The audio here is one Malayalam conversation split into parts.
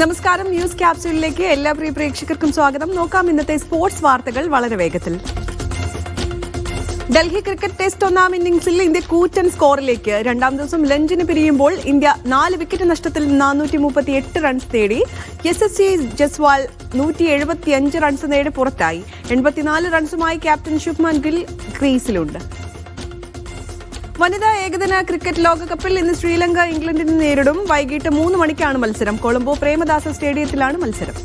നമസ്കാരം. ന്യൂസ് ക്യാപ്സ്യൂളിലേക്ക് എല്ലാ പ്രിയ പ്രേക്ഷകർക്കും സ്വാഗതം. നോക്കാം ഇന്നത്തെ സ്പോർട്സ് വാർത്തകൾ വളരെ വേഗത്തിൽ. ഡൽഹി ക്രിക്കറ്റ് ടെസ്റ്റ് ഒന്നാം ഇന്നിംഗ്സിൽ ഇന്ത്യ കൂറ്റൻ സ്കോറിലേക്ക്. രണ്ടാം ദിവസം ലഞ്ചിന് പിരിയുമ്പോൾ ഇന്ത്യ നാല് വിക്കറ്റ് നഷ്ടത്തിൽ നാനൂറ്റി മുപ്പത്തി എട്ട് റൺസ് നേടി സി ജസ്വാൾ നൂറ്റി എഴുപത്തിയഞ്ച് റൺസ് നേടി പുറത്തായി. എൺപത്തിനാല് റൺസുമായി ക്യാപ്റ്റൻ ശുഭ്മാൻ ഗിൽ ക്രീസിലുണ്ട്. വനിതാ ഏകദിന ക്രിക്കറ്റ് ലോകകപ്പിൽ ഇന്ന് ശ്രീലങ്ക ഇംഗ്ലണ്ടിനെ നേരിടും. വൈകിട്ട് മൂന്ന് മണിക്കാണ് മത്സരം. കൊളംബോ പ്രേമദാസ സ്റ്റേഡിയത്തിലാണ് മത്സരം.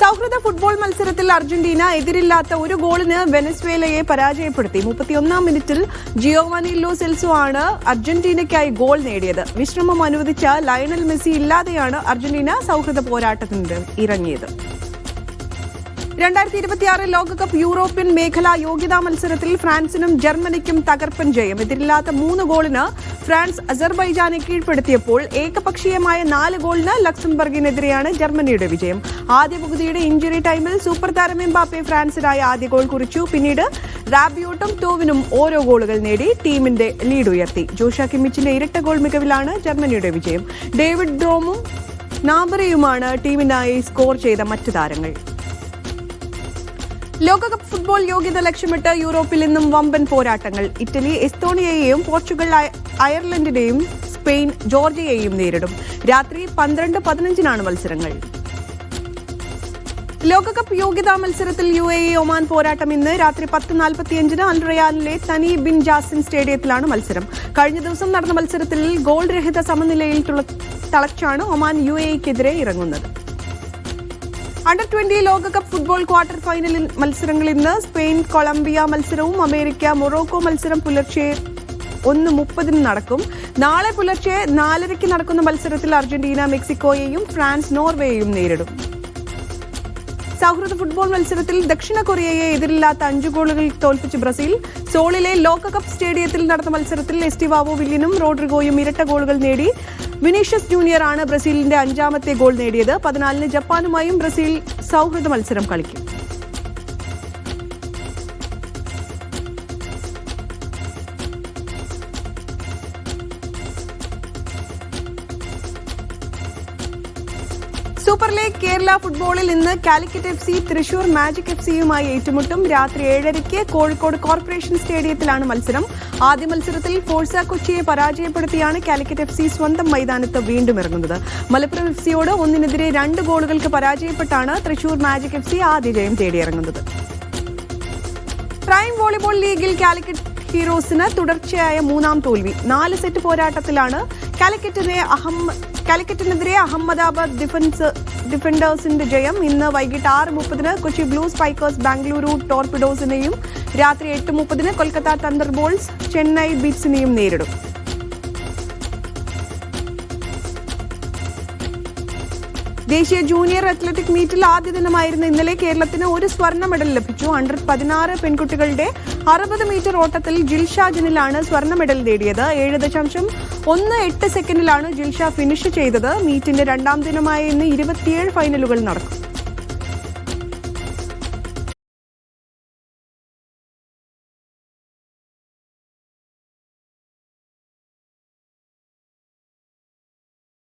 സൗഹൃദ ഫുട്ബോൾ മത്സരത്തിൽ അർജന്റീന എതിരില്ലാത്ത ഒരു ഗോളിന് വെനസ്വേലയെ പരാജയപ്പെടുത്തി. മുപ്പത്തിയൊന്നാം മിനിറ്റിൽ ജിയോവാനി ലോ സെൽസോ ആണ് അർജന്റീനയ്ക്കായി ഗോൾ നേടിയത്. വിശ്രമം അനുവദിച്ച ലയണൽ മെസ്സി ഇല്ലാതെയാണ് അർജന്റീന സൗഹൃദ പോരാട്ടത്തിന് ഇറങ്ങിയത്. രണ്ടായിരത്തി ഇരുപത്തിയാറ് ലോകകപ്പ് യൂറോപ്യൻ മേഖലാ യോഗ്യതാ മത്സരത്തിൽ ഫ്രാൻസിനും ജർമ്മനിക്കും തകർപ്പൻ ജയം. എതിരില്ലാത്ത മൂന്ന് ഗോളിന് ഫ്രാൻസ് അസർബൈജാനെ കീഴ്പ്പെടുത്തിയപ്പോൾ ഏകപക്ഷീയമായ നാല് ഗോളിന് ലക്സംബർഗിനെതിരെയാണ് ജർമ്മനിയുടെ വിജയം. ആദ്യ പകുതിയുടെ ഇഞ്ചുറി ടൈമിൽ സൂപ്പർ താരം എംബാപ്പെ ഫ്രാൻസിനായ ആദ്യ ഗോൾ കുറിച്ചു. പിന്നീട് റാബിയോട്ടും ടോവിനും ഓരോ ഗോളുകൾ നേടി ടീമിന്റെ ലീഡ് ഉയർത്തി. ജോഷ കിമ്മിച്ചിന്റെ ഇരട്ട ഗോൾ മികവിലാണ് ജർമ്മനിയുടെ വിജയം. ഡേവിഡ് ഡ്രോമും നാബറയുമാണ് ടീമിനായി സ്കോർ ചെയ്ത മറ്റു താരങ്ങൾ. ലോകകപ്പ് ഫുട്ബോൾ യോഗ്യത ലക്ഷ്യമിട്ട് യൂറോപ്പിൽ ഇന്നും വമ്പൻ പോരാട്ടങ്ങൾ. ഇറ്റലി എസ്തോണിയയെയും പോർച്ചുഗൽ അയ- അയർലൻഡിനെയും സ്പെയിൻ ജോർജിയയെയും നേരിടും. രാത്രി പന്ത്രണ്ട് പതിനഞ്ചിനാണ് മത്സരങ്ങൾ. ലോകകപ്പ് യോഗ്യതാ മത്സരത്തിൽ യു എ ഒമാൻ പോരാട്ടം ഇന്ന് രാത്രി പത്ത് നാൽപ്പത്തിയഞ്ചിന് അൽ റയാനിലെ തനി ബിൻ ജാസിൻ സ്റ്റേഡിയത്തിലാണ് മത്സരം. കഴിഞ്ഞ ദിവസം നടന്ന മത്സരത്തിൽ ഗോൾ രഹിത സമനിലയിൽ തുള- തളച്ചാണ് ഒമാൻ യു എക്കെതിരെ ഇറങ്ങുന്നത്. അണ്ടർ ട്വന്റി ലോകകപ്പ് ഫുട്ബോൾ ക്വാർട്ടർ ഫൈനലിൽ മത്സരങ്ങൾ ഇന്ന്. സ്പെയിൻ കൊളംബിയ മത്സരവും അമേരിക്ക മൊറോക്കോ മത്സരം പുലർച്ചെ ഒന്ന് മുപ്പതിന് നടക്കും. നാളെ പുലർച്ചെ നാലരയ്ക്ക് നടക്കുന്ന മത്സരത്തിൽ അർജന്റീന മെക്സിക്കോയെയും ഫ്രാൻസ് നോർവേയെയും നേരിടും. സൗഹൃദ ഫുട്ബോൾ മത്സരത്തിൽ ദക്ഷിണ കൊറിയയെ എതിരില്ലാത്ത അഞ്ചു ഗോളുകൾ തോൽപ്പിച്ച് ബ്രസീൽ. സോളിലെ ലോകകപ്പ് സ്റ്റേഡിയത്തിൽ നടന്ന മത്സരത്തിൽ എസ്റ്റിവാവോ വില്യനും റോഡ്രിഗോയും ഇരട്ട ഗോളുകൾ നേടി. വിനീഷ്യസ് ജൂനിയർ ആണ് ബ്രസീലിന്റെ അഞ്ചാമത്തെ ഗോൾ നേടിയത്. പതിനാലിന് ജപ്പാനുമായും ബ്രസീൽ സൗഹൃദ മത്സരം കളിക്കും. സൂപ്പർ ലീഗ് കേരള ഫുട്ബോളിൽ ഇന്ന് Calicut F C Thrissur Magic F സിയുമായി ഏറ്റുമുട്ടും. രാത്രി ഏഴരയ്ക്ക് കോഴിക്കോട് കോർപ്പറേഷൻ സ്റ്റേഡിയത്തിലാണ് മത്സരം. ആദ്യ മത്സരത്തിൽ ഫോഴ്സ കൊച്ചിയെ പരാജയപ്പെടുത്തിയാണ് കാലിക്കറ്റ് എഫ് സി സ്വന്തം മൈതാനത്ത് വീണ്ടും ഇറങ്ങുന്നത്. മലപ്പുറം എഫ് സിയോട് ഒന്നിനെതിരെ രണ്ട് ഗോളുകൾക്ക് പരാജയപ്പെട്ടാണ് തൃശൂർ മാജിക് എഫ് സി ആദ്യ ജയം തേടിയിറങ്ങുന്നത്. പ്രൈം വോളിബോൾ ലീഗിൽ കാലിക്കറ്റ് ഹീറോസിന് തുടർച്ചയായ മൂന്നാം തോൽവി. നാല് സെറ്റ് പോരാട്ടത്തിലാണ് കാലിക്കറ്റിനെ കാലിക്കറ്റിനെതിരെ അഹമ്മദാബാദ് ഡിഫൻസ് ഡിഫൻഡേഴ്സിന്റെ ജയം. ഇന്ന് വൈകിട്ട് ആറ് മുപ്പതിന് കൊച്ചി ബ്ലൂ സ്പൈക്കേഴ്സ് ബാംഗ്ലൂരു ടോർപിഡോസിനെയും രാത്രി എട്ട് മുപ്പതിന് കൊൽക്കത്ത തണ്ടർ ബോൾസ് ചെന്നൈ ബീറ്റ്സിനെയും നേരിടും. ദേശീയ ജൂനിയർ അത്ലറ്റിക് മീറ്റിൽ ആദ്യ ദിനമായിരുന്ന ഇന്നലെ കേരളത്തിന് ഒരു സ്വർണ മെഡൽ ലഭിച്ചു. അണ്ടർ പതിനാറ് പെൺകുട്ടികളുടെ അറുപത് മീറ്റർ ഓട്ടത്തിൽ ജിൽഷ ജിനിലാണ് സ്വർണ മെഡൽ നേടിയത്. ഏഴ് ദശാംശം ഒന്ന് എട്ട് സെക്കൻഡിലാണ് ജിൽഷ ഫിനിഷ് ചെയ്തത്. മീറ്റിന്റെ രണ്ടാം ദിനമായ ഇന്ന് ഇരുപത്തിയേഴ് ഫൈനലുകൾ നടക്കും.